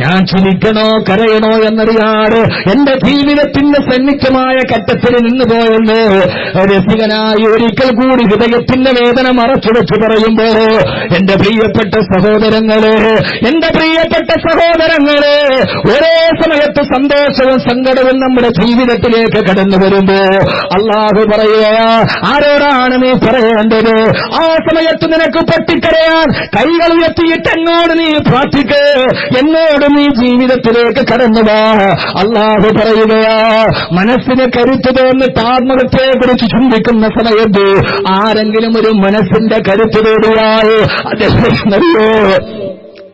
ഞാൻ ചിരിക്കണോ കരയണോ എന്നറിയാതെ എന്റെ ജീവിതത്തിന്റെ സന്നിഗ്ധമായ ഘട്ടത്തിൽ നിന്ന് പോയെന്ന് രസികനായി ഒരിക്കൽ കൂടി ഹൃദയത്തിന്റെ വേദന മറച്ചുവെച്ച് പറയുമ്പോ എന്റെ പ്രിയപ്പെട്ട സഹോദരങ്ങളെ എന്റെ പ്രിയപ്പെട്ട സഹോദരങ്ങളെ ഒരേ സമയത്ത് സന്തോഷവും സങ്കടവും നമ്മുടെ ജീവിതത്തിലേക്ക് കടന്നു വരുമ്പോ അള്ളാഹു പറയുക ആരോടാണ് നീ പറയേണ്ടത്? ആ സമയത്ത് നിനക്ക് പൊട്ടിക്കരയാൻ കൈകൾ ഉയർത്തിയിട്ട് എന്നോട് നീ പ്രാർത്ഥിക്കേ. എന്നോട് നീ ജീവിതത്തിലേക്ക് കടന്നുവാ അള്ളാഹു പറയുകയാ മനസ്സിന് കരുത്ത് തോന്നിട്ട് ആത്മഹത്യയെ കുറിച്ച് ചിന്തിക്കുന്ന സമയത്ത് ആരെങ്കിലും ഒരു മനസ്സിന്റെ കരുത്ത് തോടിയാൽ അതെവിടെയെന്നറിയോ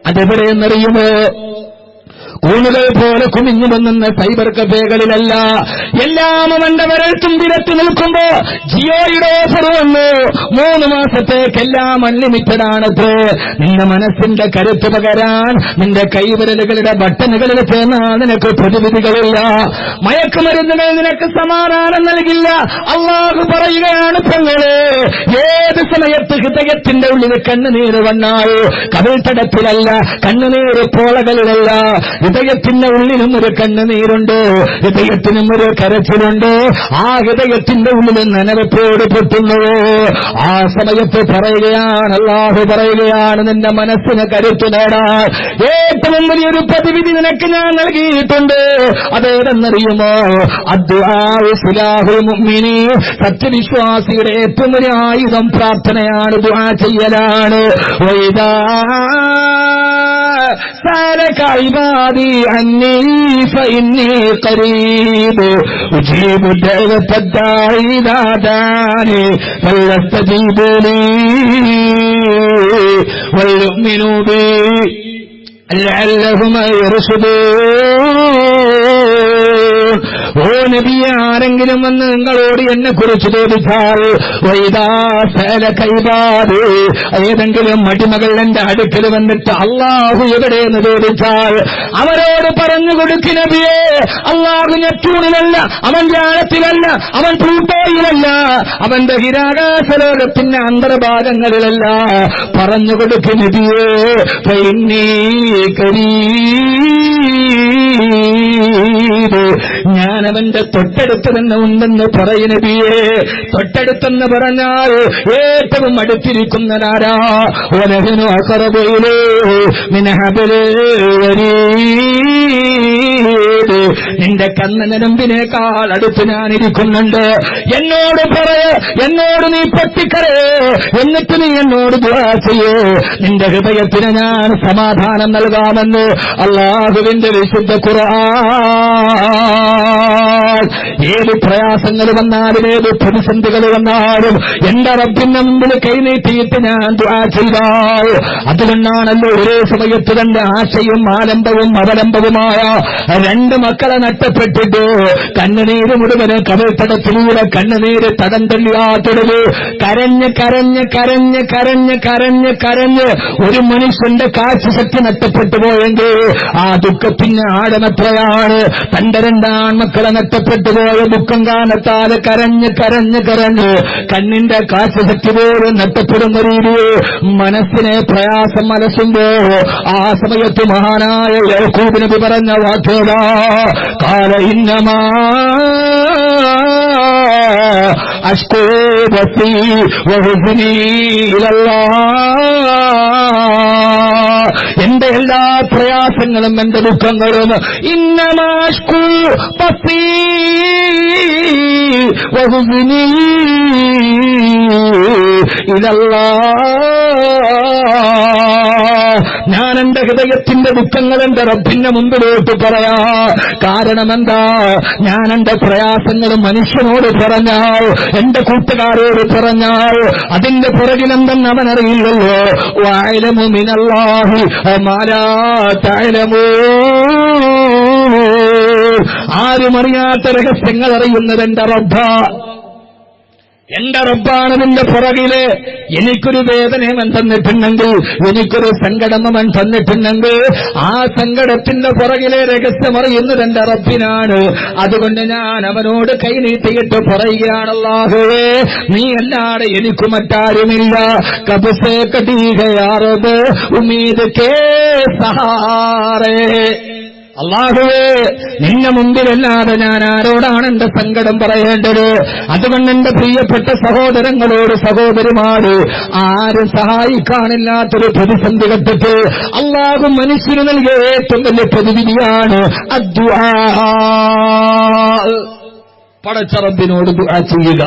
അതെവിടെയെന്നറിയുമോ കൂണുകൾ പോലെ കുമിഞ്ഞു വന്നുന്ന സൈബർ കഫേകളിലല്ല. എല്ലാം അവന്റെ വിരത്തി നിൽക്കുമ്പോ ജിയോയുടെ ഓഫർ വന്നു. മൂന്ന് മാസത്തേക്കെല്ലാം അൺലിമിറ്റഡ് ആണത് നിന്റെ മനസ്സിന്റെ കരുത്ത് പകരാൻ നിന്റെ കൈവിരലുകളുടെ ബട്ടണുകളിൽ ചേർന്നാൽ നിനക്ക് പ്രതിവിധികളില്ല. മയക്കുമരുന്നുകൾ നിനക്ക് സമാധാനം നൽകില്ല. അള്ളാഹു പറയുകയാണ് പെങ്ങളെ ഏത് സമയത്ത് ഹൃദയത്തിന്റെ ഉള്ളിൽ കണ്ണുനീര് വന്നാൽ കവിൾത്തടത്തിലല്ല കണ്ണുനീര് പോളകളിലല്ല. ഹൃദയത്തിന്റെ ഉള്ളിലും ഒരു കണ്ണുനീരുണ്ട്. ഹൃദയത്തിനും ഒരു കരച്ചിലുണ്ട്. ആ ഹൃദയത്തിന്റെ ഉള്ളിൽ നനവപ്പോട് പൊട്ടുന്നുവോ? ആ സമയത്ത് പറയുകയാണ് അള്ളാഹു പറയുകയാണ് നിന്റെ മനസ്സിന് കരുത്തു നേടാൻ ഏറ്റവും വലിയൊരു പ്രതിവിധി നിനക്ക് ഞാൻ നൽകിയിട്ടുണ്ട്. അതേതെന്നറിയുമോ? അദ്വാഹുമിനി സത്യവിശ്വാസിയുടെ ഏറ്റവും വലിയ ആയുധം പ്രാർത്ഥനയാണ് ദുആ ചെയ്യലാണ്. വൈദാ سالك عبادي عني فإني قريب أجيب دعوة الداعي إذا دعاني فليستجيبوا لي وليؤمنوا بي لعلهم يرشدون ഓ നബിയെ ആരെങ്കിലും വന്ന് നിങ്ങളോട് എന്നെ കുറിച്ച് ചോദിച്ചാൽ ഏതെങ്കിലും മടിമകൾ എന്റെ അടുക്കൽ വന്നിട്ട് അള്ളാഹു എവിടെയെന്ന് ചോദിച്ചാൽ അവരോട് പറഞ്ഞു കൊടുക്കി നബിയെ അള്ളാഹു നെറ്റൂണിലല്ല അവൻ ആഴത്തിലല്ല അവൻ പ്ലൂട്ടോയിലല്ല അവന്റെ ഹിരാകാശ ലോകത്തിന്റെ അന്തർഭാഗങ്ങളിലല്ല. പറഞ്ഞു കൊടുക്കി നബിയെ കരീ അവന്റെ തൊട്ടടുത്ത് തന്നെ ഉണ്ടെന്ന് പറയുന്നതിയെ തൊട്ടടുത്തെന്ന് പറഞ്ഞാൽ ഏറ്റവും അടുത്തിരിക്കുന്നതാരാ നിന്റെ കണ്ണനരമ്പിനേക്കാൾ അടുത്ത് ഞാൻ ഇരിക്കുന്നുണ്ട് എന്നോട് പറയ എന്നോട് നീ പൊട്ടിക്കരേ എന്നിട്ട് നീ എന്നോട് ചെയ്യേ. നിന്റെ ഹൃദയത്തിന് ഞാൻ സമാധാനം നൽകാമെന്ന് അള്ളാഹുവിന്റെ വിശുദ്ധ ഖുർആൻ ഏത് പ്രയാസങ്ങൾ വന്നാലും ഏത് പ്രതിസന്ധികൾ വന്നാലും എന്റെ റബ്ബിന്റെ മുമ്പിൽ കൈനീട്ടിയിട്ട് ഞാൻ ചെയ്താൽ അതുകൊണ്ടാണല്ലോ ഒരേ സമയത്ത് തന്റെ ആശയും ആലംബവും അവലംബവുമായ രണ്ട് മക്കളെ നഷ്ടപ്പെട്ടിട്ട് കണ്ണുനീര് മുഴുവൻ കവിത്തടത്തിലൂടെ കണ്ണുനീര് തടം തള്ളിയാത്തൊടുവ് കരഞ്ഞ് കരഞ്ഞ് കരഞ്ഞ് കരഞ്ഞ് കരഞ്ഞ് കരഞ്ഞ് ഒരു മനുഷ്യന്റെ കാഴ്ചശക്തി നഷ്ടപ്പെട്ടു പോയെങ്കിൽ ആ ദുഃഖത്തിന് ആഴമെത്രയാണ് തന്റെ രണ്ടാൺമക്കളെ നഷ്ടപ്പെട്ടു പോയ ദുഃഖം കാണത്താൽ കരഞ്ഞ് കരഞ്ഞ് കരഞ്ഞ് കണ്ണിന്റെ കാഴ്ചശക്തി പോലും നഷ്ടപ്പെടുന്ന രീതിയിൽ മനസ്സിനെ പ്രയാസം മനസ്സുമ്പോ ആ സമയത്ത് മഹാനായ യഹൂബ് നബി പറഞ്ഞ വാക്യത കാല ഇന്നമാ അഷ്കോപത്തി എന്റെ എല്ലാ പ്രയാസങ്ങളും എന്റെ ദുഃഖങ്ങളും ഇന്നമാഷ്കു പത്തി ഞാൻ എന്റെ ഹൃദയത്തിന്റെ ദുഃഖങ്ങൾ എന്റെ റബ്ബിന്റെ മുമ്പിലോട്ട് പറയാ. കാരണം എന്താ ഞാൻ എന്റെ പ്രയാസങ്ങൾ മനുഷ്യനോട് പറഞ്ഞാൽ എന്റെ കൂട്ടുകാരോട് പറഞ്ഞാൽ അതിന്റെ പുറകിലെന്തെന്ന് അവനറിയില്ലല്ലോ. വായലമു മിനല്ലാഹി മാലാ താഴലമോ ആരും അറിയാത്ത രഹസ്യങ്ങൾ അറിയുന്നത് എന്റെ റബ്ബ. എന്റെ റബ്ബാണ് നിന്റെ പുറകിൽ. എനിക്കൊരു വേദന അവൻ തന്നിട്ടുണ്ടെങ്കിൽ എനിക്കൊരു സങ്കടം അവൻ തന്നിട്ടുണ്ടെങ്കിൽ ആ സങ്കടത്തിന്റെ പുറകിലെ രഹസ്യമറിയുന്നത് എന്റെ റബ്ബിനാണ്. അതുകൊണ്ട് ഞാൻ അവനോട് കൈ കൈനീട്ടിയിട്ട് പറയുകയാണല്ലാഹുവേ നീ അല്ലാതെ എനിക്ക് മറ്റാരുമില്ല. കബസേ കടീകയാറത് ഉമീദ് കേ സഹാറേ. അള്ളാഹുവേ നിന്റെ മുമ്പിലല്ലാതെ ഞാൻ ആരോടാണ് എന്റെ സങ്കടം പറയേണ്ടത്? അതുകൊണ്ട് എന്റെ പ്രിയപ്പെട്ട സഹോദരങ്ങളോട് സഹോദരിമാര് ആരും സഹായിക്കാനില്ലാത്തൊരു പ്രതിസന്ധി ഘട്ടത്തിൽ അള്ളാഹു മനുഷ്യന് നൽകിയ ഏറ്റവും വലിയ പ്രതിവിധിയാണ് അദ്വാ പടച്ചറബിനോട് ചെയ്യുക.